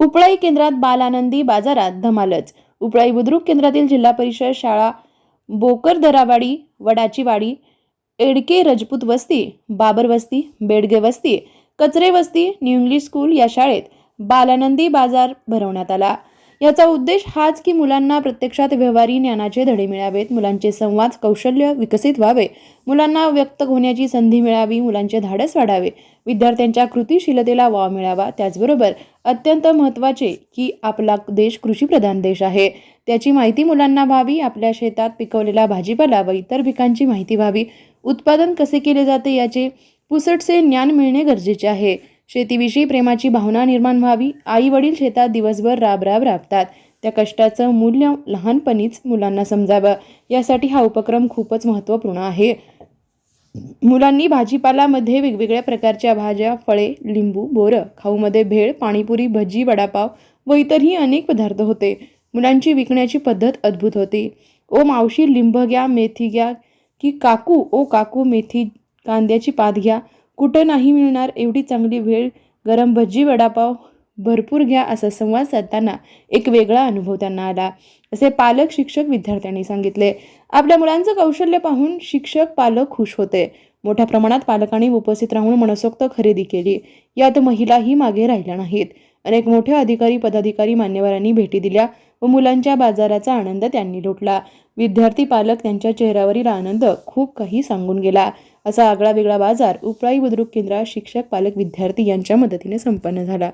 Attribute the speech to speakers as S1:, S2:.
S1: उपळाई केंद्रात बालानंदी बाजारात धमालच. उपळाई बुद्रुक केंद्रातील जिल्हा परिषद शाळा बोकर दरावाडी वडाची वाडी एडके रजपूत वस्ती बाबर वस्ती बेडगे वस्ती कचरे वस्ती न्यू इंग्लिश स्कूल या शाळेत बालानंदी बाजार भरवण्यात आला. याचा उद्देश हाच की मुलांना प्रत्यक्षात व्यवहारी ज्ञानाचे धडे मिळावेत मुलांचे संवाद कौशल्य विकसित व्हावे मुलांना व्यक्त होण्याची संधी मिळावी मुलांचे धाडस वाढावे विद्यार्थ्यांच्या कृतिशीलतेला वाव मिळावा त्याचबरोबर अत्यंत महत्त्वाचे की आपला देश कृषीप्रधान देश आहे. त्याची माहिती मुलांना व्हावी आपल्या शेतात पिकवलेला भाजीपाला व इतर पिकांची माहिती व्हावी. उत्पादन कसे केले जाते याचे पुसटसे ज्ञान मिळणे गरजेचे आहे. शेतीविषयी प्रेमाची भावना निर्माण व्हावी. आई वडील शेतात दिवसभर राब राब राबतात. त्या कष्टाचं मूल्य लहानपणीच मुलांना समजावं. यासाठी हा उपक्रम खूपच महत्त्वपूर्ण आहे. मुलांनी भाजीपालामध्ये वेगवेगळ्या प्रकारच्या भाज्या फळे लिंबू बोरं खाऊमध्ये भेळ पाणीपुरी भजी वडापाव व इतरही अनेक पदार्थ होते. मुलांची विकण्याची पद्धत अद्भुत होती. ओ मावशी लिंब घ्या मेथी घ्या की काकू ओ काकू मेथी कांद्याची पात घ्या. कुठं नाही मिळणार एवढी चांगली वेळ गरम भजी वडापाव भरपूर घ्या असा संवाद साधताना एक वेगळा अनुभव त्यांना आला. असे पालक शिक्षक विद्यार्थ्यांनी सांगितले. आपल्या मुलांचं कौशल्य पाहून शिक्षक पालक खुश होते. मोठ्या प्रमाणात पालकांनी उपस्थित राहून मनसोक्त खरेदी केली. यात महिलाही मागे राहिल्या नाहीत. अनेक मोठे अधिकारी पदाधिकारी मान्यवरांनी भेटी दिल्या. व मुलांच्या बाजाराचा आनंद त्यांनी लुटला. विद्यार्थी पालक त्यांच्या चेहऱ्यावरील आनंद खूप काही सांगून गेला. असा आगळा वेगळा बाजार उपळाई बुद्रुक केंद्रात शिक्षक पालक विद्यार्थी यांच्या मदतीने संपन्न झाला.